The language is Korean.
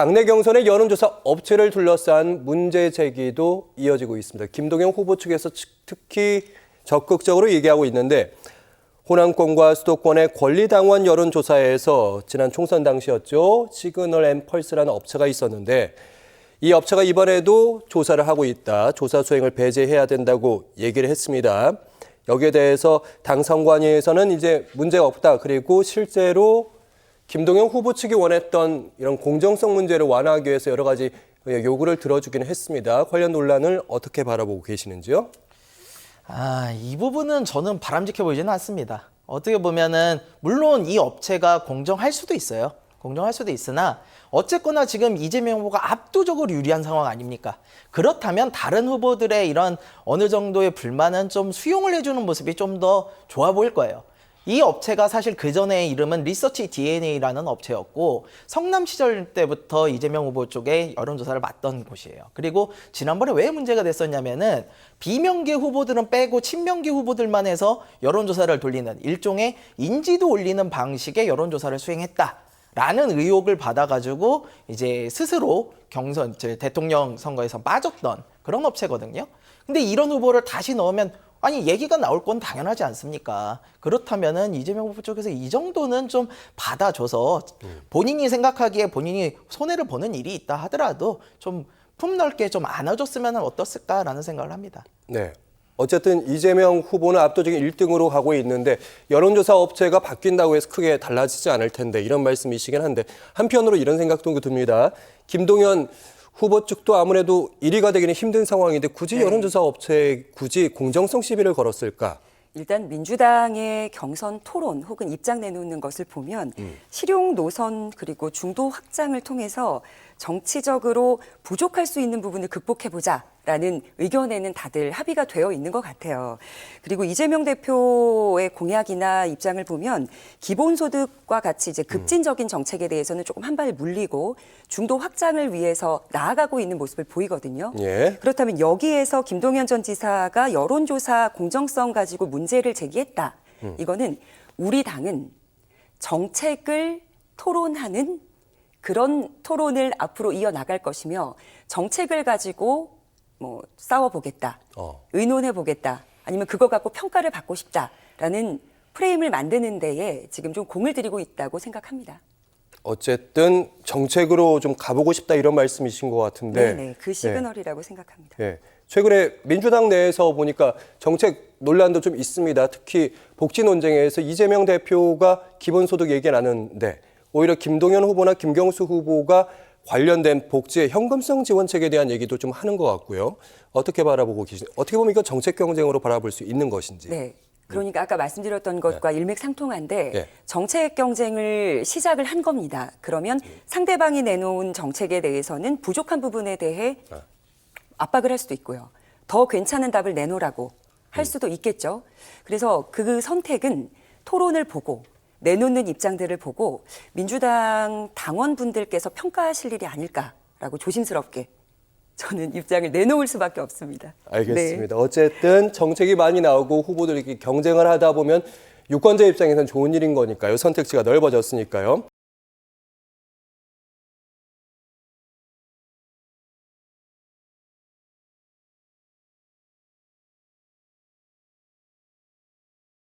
당내 경선의 여론조사 업체를 둘러싼 문제 제기도 이어지고 있습니다. 김동영 후보 측에서 특히 적극적으로 얘기하고 있는데 호남권과 수도권의 권리당원 여론조사에서 지난 총선 당시였죠. 시그널 앤 펄스라는 업체가 있었는데 이 업체가 이번에도 조사를 하고 있다. 조사 수행을 배제해야 된다고 얘기를 했습니다. 여기에 대해서 당 선관위에서는 이제 문제가 없다. 그리고 실제로 김동영 후보 측이 원했던 이런 공정성 문제를 완화하기 위해서 여러 가지 요구를 들어주기는 했습니다. 관련 논란을 어떻게 바라보고 계시는지요? 아, 이 부분은 저는 바람직해 보이지는 않습니다. 어떻게 보면은 물론 이 업체가 공정할 수도 있어요. 공정할 수도 있으나 어쨌거나 지금 이재명 후보가 압도적으로 유리한 상황 아닙니까? 그렇다면 다른 후보들의 이런 어느 정도의 불만은 좀 수용을 해주는 모습이 좀 더 좋아 보일 거예요. 이 업체가 사실 그 전에 이름은 리서치 DNA라는 업체였고 성남 시절 때부터 이재명 후보 쪽에 여론조사를 맡던 곳이에요. 그리고 지난번에 왜 문제가 됐었냐면은 비명계 후보들은 빼고 친명계 후보들만 해서 여론조사를 돌리는 일종의 인지도 올리는 방식의 여론조사를 수행했다. 라는 의혹을 받아가지고 이제 스스로 경선, 제 대통령 선거에서 빠졌던 그런 업체거든요. 근데 이런 후보를 다시 넣으면 아니 얘기가 나올 건 당연하지 않습니까? 그렇다면은 이재명 후보 쪽에서 이 정도는 좀 받아줘서 본인이 생각하기에 본인이 손해를 보는 일이 있다 하더라도 좀 품넓게 좀 안아줬으면 어떻을까라는 생각을 합니다. 네. 어쨌든 이재명 후보는 압도적인 1등으로 가고 있는데 여론조사 업체가 바뀐다고 해서 크게 달라지지 않을 텐데 이런 말씀이시긴 한데 한편으로 이런 생각도 듭니다. 김동연 후보 측도 아무래도 1위가 되기는 힘든 상황인데 굳이 네. 여론조사 업체에 굳이 공정성 시비를 걸었을까? 일단 민주당의 경선 토론 혹은 입장 내놓는 것을 보면 실용 노선 그리고 중도 확장을 통해서 정치적으로 부족할 수 있는 부분을 극복해 보자 라는 의견에는 다들 합의가 되어 있는 것 같아요. 그리고 이재명 대표의 공약이나 입장을 보면 기본소득과 같이 이제 급진적인 정책에 대해서는 조금 한 발 물리고 중도 확장을 위해서 나아가고 있는 모습을 보이거든요. 예. 그렇다면 여기에서 김동연 전 지사가 여론조사 공정성 가지고 문제를 제기했다. 이거는 우리 당은 정책을 토론하는 그런 토론을 앞으로 이어나갈 것이며 정책을 가지고 뭐 싸워보겠다. 어. 의논해보겠다. 아니면 그거 갖고 평가를 받고 싶다라는 프레임을 만드는 데에 지금 좀 공을 들이고 있다고 생각합니다. 어쨌든 정책으로 좀 가보고 싶다 이런 말씀이신 것 같은데. 네, 네. 그 시그널이라고 생각합니다. 네. 최근에 민주당 내에서 보니까 정책 논란도 좀 있습니다. 특히 복지 논쟁에서 이재명 대표가 기본소득 얘기 나누는데 오히려 김동연 후보나 김경수 후보가 관련된 복지의 현금성 지원책에 대한 얘기도 좀 하는 것 같고요. 어떻게 바라보고 계신? 어떻게 보면 이거 정책 경쟁으로 바라볼 수 있는 것인지. 네. 그러니까 아까 말씀드렸던 것과 일맥상통한데 네. 정책 경쟁을 시작을 한 겁니다. 그러면 상대방이 내놓은 정책에 대해서는 부족한 부분에 대해 압박을 할 수도 있고요. 더 괜찮은 답을 내놓으라고 할 수도 있겠죠. 그래서 그 선택은 토론을 보고 내놓는 입장들을 보고 민주당 당원분들께서 평가하실 일이 아닐까라고 조심스럽게 저는 입장을 내놓을 수밖에 없습니다. 네. 알겠습니다. 어쨌든 정책이 많이 나오고 후보들이 이렇게 경쟁을 하다 보면 유권자 입장에서는 좋은 일인 거니까요. 선택지가 넓어졌으니까요.